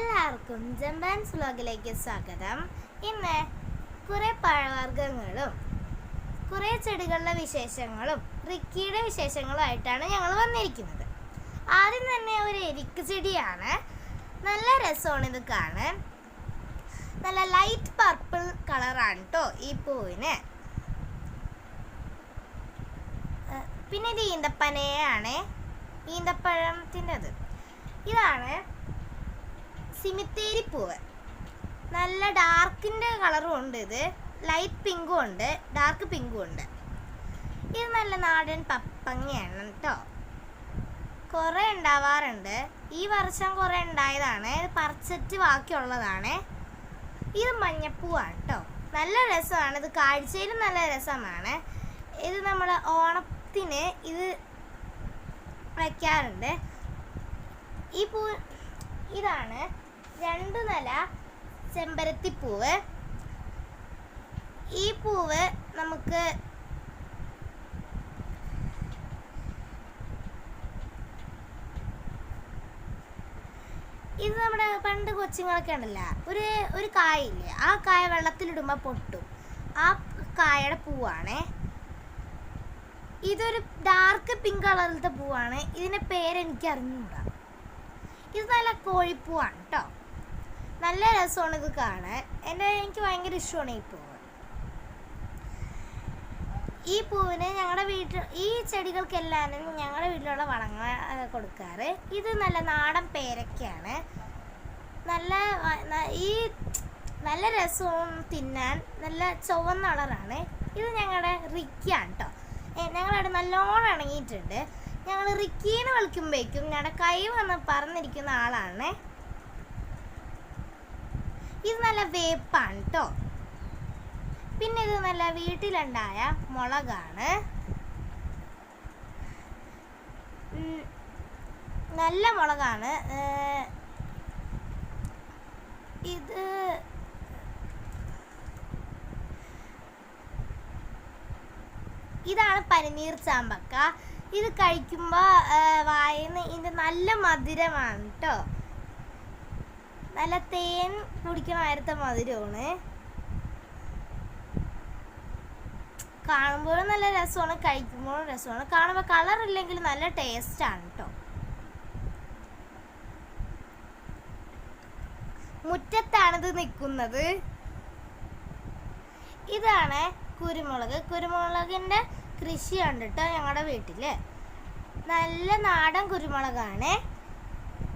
എല്ലാവർക്കും ജമ്പാൻസ് വ്ലോഗിലേക്ക് സ്വാഗതം. ഇന്ന് കുറേ പഴവർഗങ്ങളും കുറേ ചെടികളുടെ വിശേഷങ്ങളും റിക്കിയുടെ വിശേഷങ്ങളുമായിട്ടാണ് ഞങ്ങൾ വന്നിരിക്കുന്നത്. ആദ്യം തന്നെ ഒരു എരിക്ക് ചെടിയാണ്. നല്ല രസമാണ് ഇത് കാണാൻ. നല്ല ലൈറ്റ് പർപ്പിൾ കളറാണ് കേട്ടോ ഈ പൂവിന്. പിന്നെ ഇത് ഈന്തപ്പനയാണ്. ഈന്തപ്പഴത്തിന്റെത് ഇതാണ് സിമിത്തേരി പൂവ്. നല്ല ഡാർക്കിന്റെ കളറും ഉണ്ട് ഇത്. ലൈറ്റ് പിങ്കും ഉണ്ട്. ഡാർക്ക് പിങ്കും ഉണ്ട്. ഇത് നല്ല നാടൻ പപ്പങ്ങയാണ് കേട്ടോ കുറേ ഉണ്ടാവാറുണ്ട്. ഈ വർഷം കുറേ ഉണ്ടായതാണ്. ഇത് പറിച്ചിട്ട് ബാക്കിയുള്ളതാണ്. ഇത് മഞ്ഞപ്പൂവാണ് കേട്ടോ നല്ല രസമാണ്. ഇത് കാഴ്ചയിലും നല്ല രസമാണ്. ഇത് നമ്മൾ ഓണത്തിന് ഇത് വയ്ക്കാറുണ്ട് ഈ പൂ ഇതാണ് രണ്ടു നില ചെമ്പരത്തിപ്പൂവ്. ഈ പൂവ് നമുക്ക് ഇത് നമ്മുടെ പണ്ട് കൊച്ചുങ്ങളൊക്കെ ഉണ്ടല്ലോ ഒരു ഒരു കായില്ലേ ആ കായ വെള്ളത്തിലിടുമ്പോൾ പൊട്ടും. ആ കായയുടെ പൂവാണേ. ഇതൊരു ഡാർക്ക് പിങ്ക് കളറിലത്തെ പൂവാണ്. ഇതിന്റെ പേരെനിക്ക് അറിഞ്ഞുകൂടാ ഇത് നല്ല കോഴിപ്പൂവാണ് കേട്ടോ നല്ല രസമാണ് ഇത് കാണാൻ. എന്റെ എനിക്ക് ഭയങ്കര ഇഷ്ടമാണ് ഈ പൂവ്. ഈ പൂവിന് ഞങ്ങളുടെ വീട്ടിൽ ഈ ചെടികൾക്കെല്ലാനും ഞങ്ങളുടെ വീട്ടിലുള്ള വളങ്ങൾ കൊടുക്കാറ്. ഇത് നല്ല നാടൻ പേരക്കയാണ്. നല്ല ഈ നല്ല രസവും തിന്നാൻ നല്ല ചുവന്ന കളറാണ്. ഇത് ഞങ്ങളുടെ റിക്കിയാണ് കേട്ടോ ഞങ്ങളവിടെ നല്ലോണം ഇണങ്ങിയിട്ടുണ്ട്. ഞങ്ങൾ റിക്കീന്ന് വിളിക്കുമ്പോഴേക്കും ഞങ്ങളുടെ കൈ വന്ന് പറഞ്ഞിരിക്കുന്ന ആളാണ്. ഇത് നല്ല വേപ്പാണ് കേട്ടോ പിന്നെ ഇത് നല്ല വീട്ടിലുണ്ടായ മുളകാണ്. നല്ല മുളകാണ്. ഇത് ഇതാണ് പനിനീർ ചാമ്പക്ക. ഇത് കഴിക്കുമ്പോൾ വായന്ന് ഇത് നല്ല മധുരമാണ് കേട്ടോ നല്ല തേൻ കുടിക്കണ നേരത്തെ മധുരമാണ് കാണുമ്പോഴും നല്ല രസമാണ് കഴിക്കുമ്പോഴും രസമാണ്. കാണുമ്പോൾ കളർ ഇല്ലെങ്കിൽ നല്ല ടേസ്റ്റ് ആണ് കേട്ടോ മുറ്റത്താണിത് നിൽക്കുന്നത് ഇതാണ് കുരുമുളക്. കുരുമുളകിന്റെ കൃഷിയുണ്ട് കേട്ടോ ഞങ്ങളുടെ വീട്ടിൽ നല്ല നാടൻ കുരുമുളകാണ്.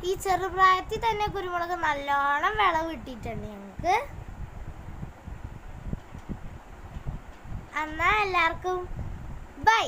ഈ ചെറുപ്രായത്തിൽ തന്നെ കുരുമുളക് നല്ലോണം വിളവ് കിട്ടിയിട്ടുണ്ട് ഞങ്ങൾക്ക്. എന്നാ എല്ലാവർക്കും. ബൈ.